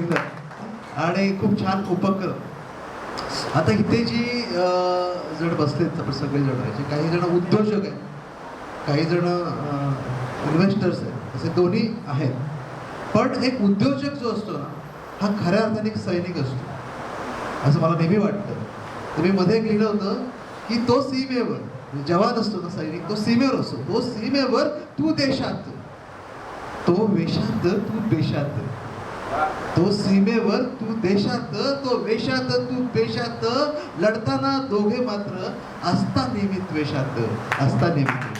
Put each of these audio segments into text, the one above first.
सांगितलं. आणि खूप छान उपक्रम. आता इथे जी जण बसलेत आपण सगळे जण जे काही जण उद्योजक आहेत काही जण इन्व्हेस्टर्स आहेत असे दोन्ही आहेत. पण एक उद्योजक जो असतो ना हा खऱ्या अर्थाने एक सैनिक असतो. असं मला नेहमी वाटतं. तुम्ही मध्ये एक लिहिलं होतं की तो सीमेवर म्हणजे जवान असतो ना सैनिक तो सीमेवर असतो. तो सीमेवर तू देशात. तो वेशात तू देशात. तो सीमेवर तू देशात तो वेशात तू पेशात लढताना दोघे मात्र असता नेहमी द्वेषात असता नेहमी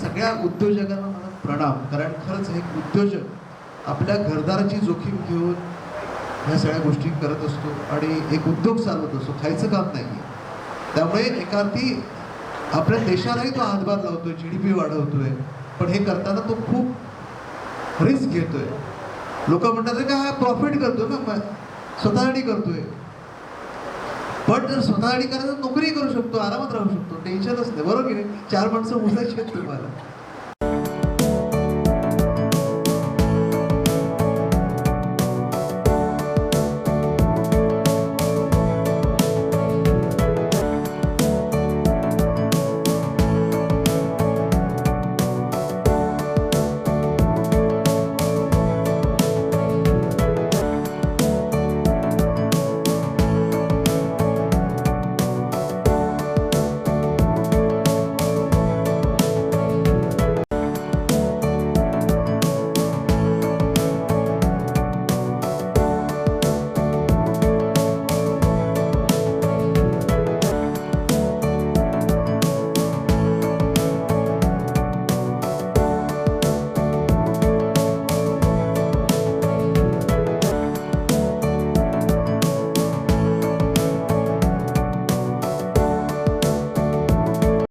सगळ्या उद्योजकांना मला प्रणाम कारण खरंच हे एक उद्योजक आपल्या घरदाराची जोखीम घेऊन ह्या सगळ्या गोष्टी करत असतो आणि एक उद्योग चालवत असतो खायचं काम नाही त्यामुळे एका अर्थी आपल्या देशालाही तो हातभार लावतोय जी डी पी वाढवतोय पण हे करताना तो खूप रिस्क घेतोय. लोक म्हणतात का हा प्रॉफिट करतो ना स्वतःसाठी करतोय. पण जर स्वतःसाठी करायचं तर नोकरी करू शकतो आरामात राहू शकतो टेन्शनच नाही बरोबर की नाही? चार माणसं मोजायची आहेत तुम्हाला.